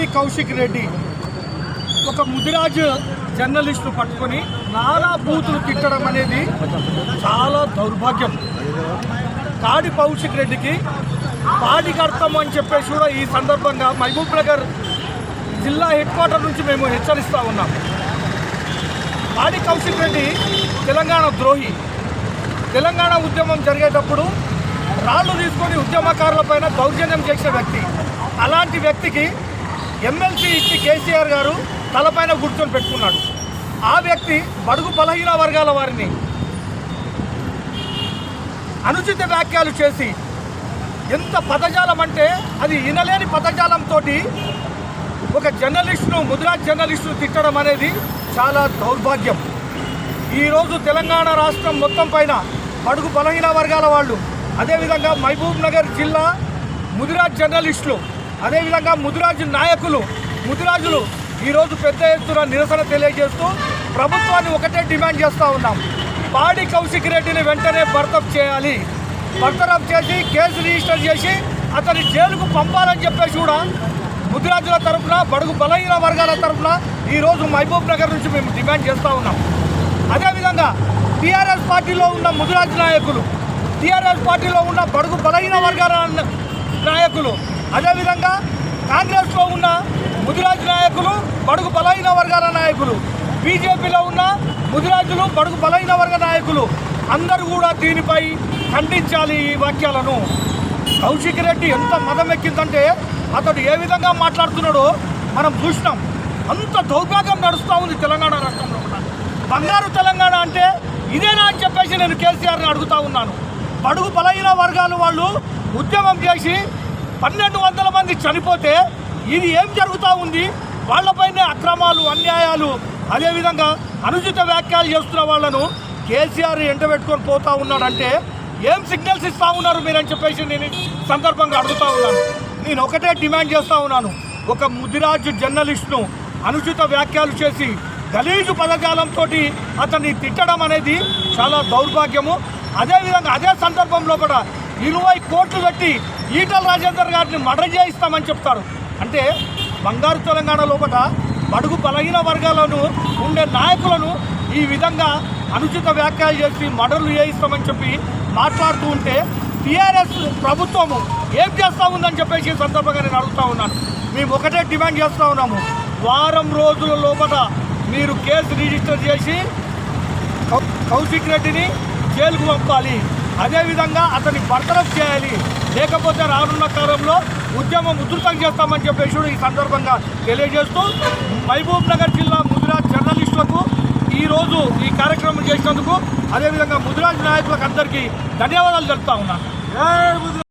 పాడి కౌశిక్ రెడ్డి ఒక ముదిరాజు జర్నలిస్టు పట్టుకొని నానా బూతులు తిట్టడం అనేది చాలా దౌర్భాగ్యం. కాడి కౌశిక్ రెడ్డికి పాడికి అర్థం అని చెప్పేసి కూడా ఈ సందర్భంగా మహబూబ్ నగర్ జిల్లా హెడ్ క్వార్టర్ నుంచి మేము హెచ్చరిస్తూ ఉన్నాం పాడి కౌశిక్ రెడ్డి తెలంగాణ ద్రోహి. తెలంగాణ ఉద్యమం జరిగేటప్పుడు రాళ్ళు తీసుకొని ఉద్యమకారులపైన దౌర్జన్యం చేసే వ్యక్తి. అలాంటి వ్యక్తికి ఎమ్మెల్సీ ఇచ్చి కేసీఆర్ గారు తలపైన కూర్చొని పెట్టుకున్నాడు. ఆ వ్యక్తి బడుగు బలహీన వర్గాల వారిని అనుచిత వ్యాఖ్యలు చేసి ఎంత పదజాలం అంటే అది వినలేని పదజాలంతో ఒక జర్నలిస్టును ముదిరాజ్ జర్నలిస్టును తిట్టడం అనేది చాలా దౌర్భాగ్యం. ఈరోజు తెలంగాణ రాష్ట్రం మొత్తం పైన బడుగు బలహీన వర్గాల వాళ్ళు అదేవిధంగా మహబూబ్ నగర్ జిల్లా ముదిరాజ్ జర్నలిస్టులు అదేవిధంగా ముదిరాజు నాయకులు ముదిరాజులు ఈరోజు పెద్ద ఎత్తున నిరసన తెలియజేస్తూ ప్రభుత్వాన్ని ఒకటే డిమాండ్ చేస్తూ ఉన్నాం. పాడి కౌశిక్ రెడ్డిని వెంటనే బర్తప్ చేయాలి. బర్తరఫ్ చేసి కేసు రిజిస్టర్ చేసి అతని జైలుకు పంపాలని చెప్పేసి కూడా ముదిరాజుల తరఫున బడుగు బలహీన వర్గాల తరఫున ఈరోజు మహబూబ్ నగర్ నుంచి మేము డిమాండ్ చేస్తూ ఉన్నాం. అదేవిధంగా టీఆర్ఎస్ పార్టీలో ఉన్న ముదిరాజు నాయకులు టీఆర్ఎస్ పార్టీలో ఉన్న బడుగు బలహీన వర్గాల నాయకులు అదేవిధంగా కాంగ్రెస్లో ఉన్న ముదిరాజు నాయకులు బడుగు బలహీన వర్గాల నాయకులు బీజేపీలో ఉన్న ముదిరాజులు బడుగు బలహీన వర్గ నాయకులు అందరూ కూడా దీనిపై ఖండించాలి ఈ వాక్యాలను కౌశిక్ రెడ్డి ఎంత మదం ఎక్కిందంటే అతడు ఏ విధంగా మాట్లాడుతున్నాడో మనం చూసినాం. అంత దౌర్భాగ్యం నడుస్తూ ఉంది తెలంగాణ రాష్ట్రంలో బంగారు తెలంగాణ అంటే ఇదేనా అని చెప్పేసి నేను కేసీఆర్ని అడుగుతా ఉన్నాను. బడుగు బలహీన వర్గాలు వాళ్ళు ఉద్యమం చేసి పన్నెండు వందల మంది చనిపోతే ఇది ఏం జరుగుతూ ఉంది? వాళ్ళపైనే అక్రమాలు అన్యాయాలు అదేవిధంగా అనుచిత వ్యాఖ్యలు చేస్తున్న వాళ్ళను కేసీఆర్ ఎండబెట్టుకొని పోతా ఉన్నాడంటే ఏం సిగ్నల్స్ ఇస్తా ఉన్నారు మీరని చెప్పేసి నేను సందర్భంగా అడుగుతా ఉన్నాను. నేను ఒకటే డిమాండ్ చేస్తా ఉన్నాను. ఒక ముదిరాజు జర్నలిస్ట్ను అనుచిత వ్యాఖ్యలు చేసి గలీజు పదజాలంతో అతన్ని తిట్టడం అనేది చాలా దౌర్భాగ్యము. అదేవిధంగా అదే సందర్భంలో కూడా ఇరవై కోట్లు కట్టి ఈటల రాజేందర్ గారిని మర్డర్ చేయిస్తామని చెప్తారు. అంటే బంగారు తెలంగాణ లోపల బడుగు బలహీన వర్గాలను ఉండే నాయకులను ఈ విధంగా అనుచిత వ్యాఖ్యలు చేసి మర్డర్లు చేయిస్తామని చెప్పి మాట్లాడుతూ ఉంటే టీఆర్ఎస్ ప్రభుత్వము ఏం చేస్తూ ఉందని చెప్పేసి సందర్భంగా నేను అడుగుతా ఉన్నాను. మేము ఒకటే డిమాండ్ చేస్తూ ఉన్నాము. వారం రోజుల లోపల మీరు కేసు రిజిస్టర్ చేసి కౌ- కౌశిక్ రెడ్డిని జైలుకు పంపాలి. అదేవిధంగా అతన్ని బర్తరఫ్ చేయాలి. లేకపోతే రానున్న కాలంలో ఉద్యమం ఉధృతం చేస్తామని చెప్పేసి ఈ సందర్భంగా తెలియజేస్తూ మహబూబ్ నగర్ జిల్లా ముదిరాజ్ జర్నలిస్టులకు ఈరోజు ఈ కార్యక్రమం చేసినందుకు అదేవిధంగా ముదిరాజ్ నాయకులకు అందరికీ ధన్యవాదాలు జరుపుతా ఉన్నాను